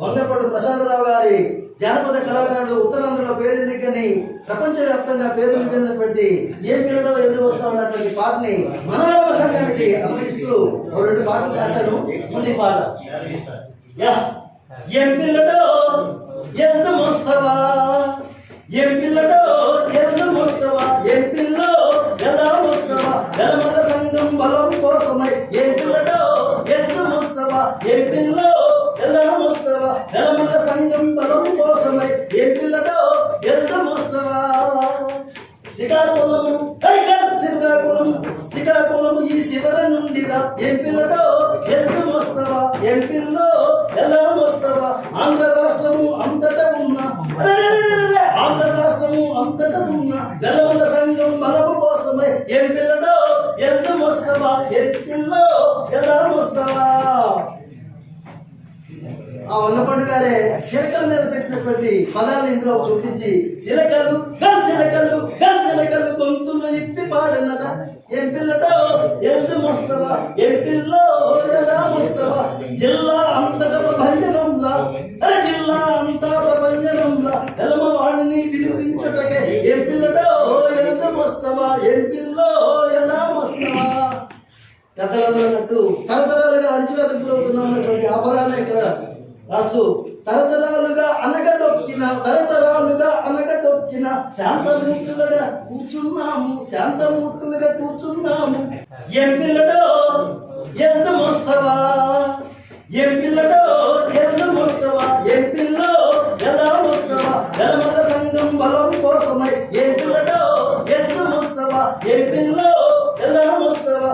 వంగపట్టు ప్రసాదరావు గారి జానపద కళాకారుడు ఉత్తరాంధ్రలో పేరెందుకని ప్రపంచవ్యాప్తంగా పేరు చెందినటువంటి ఏం పిల్లడో ఎదురు వస్తా ఉన్నటువంటి పాటని మనోరమ సంఘానికి అన్వయిస్తూ ఓ రెండు పాటలు రాశాను ముందు పాట. యా. ఏం పిల్లడో ఎంత మోస్తవా? ఏం పిల్లడో ఎంత మోస్తవా? ఏం పిల్లో ఎలా మోస్తవా? జలమల సంఘం బలం కోసమై ఏం పిల్లో ఎలా వస్తావా? జలమల సంఘం బలం కోసమై ఏ పిల్లడో ఎంత మోస్తవా శ్రీకాకుళం హై గల్ శ్రీకాకుళం ఈ శివర నుండిరా. ఏం పిల్లడో ఎంత వస్తావా? ఏం పిల్లో ఎలా వస్తావా? ఆంధ్ర రాష్ట్రము అంతటా ఉన్న. అరెరెరెరెరె, ఆంధ్ర రాష్ట్రము అంతటా ఉన్న. గలవల సంఘం బలము కోసమై ఏం పిల్లడో ఎంత మోస్తవా ఏం పిల్లో ఎలా వస్తావా? ఆ వన్నపండు గారే శిలకల మీద పెట్టినటువంటి పదాలను ఇందులో చూపించి శిలకలు గల్ శిలకలు గల్ శిలకలు గొంతులు ఇప్పి పాడినట. ఏం పిల్లటో ఎల్లు మోస్తవా. ఏం పిల్లో? ఎలా మోస్తవా. జిల్లా అంతట ప్రభంజనంలా. అరే జిల్లా అంతా ప్రభంజనంలా. ఎలమ వాణిని వినిపించుటకే ఏం పిల్లటో ఎల్లు మోస్తవా. ఏం పిల్ల గతలన్నట్టు తరతరాలుగా అణచివేతకు గురవుతున్న ఉన్నటువంటి అపరాలు ఇక్కడ రాస్తూ తరతరాలుగా అనగా తొక్కిన తరతరాలుగా అనగా తొక్కిన శాంతమూర్తులుగా కూర్చున్నాము శాంతమూర్తులుగా కూర్చున్నాము. ఏం పిల్లడో ఎంత మోస్తావా ఏం పిల్లడో ఎంత మోస్తావా ఏం పిల్లో ఎలా మోస్తావా నలమల సంఘం బలం కోసమై ఏం పిల్లడో ఎంత మోస్తావా ఏం పిల్లో ఎలా మోస్తావా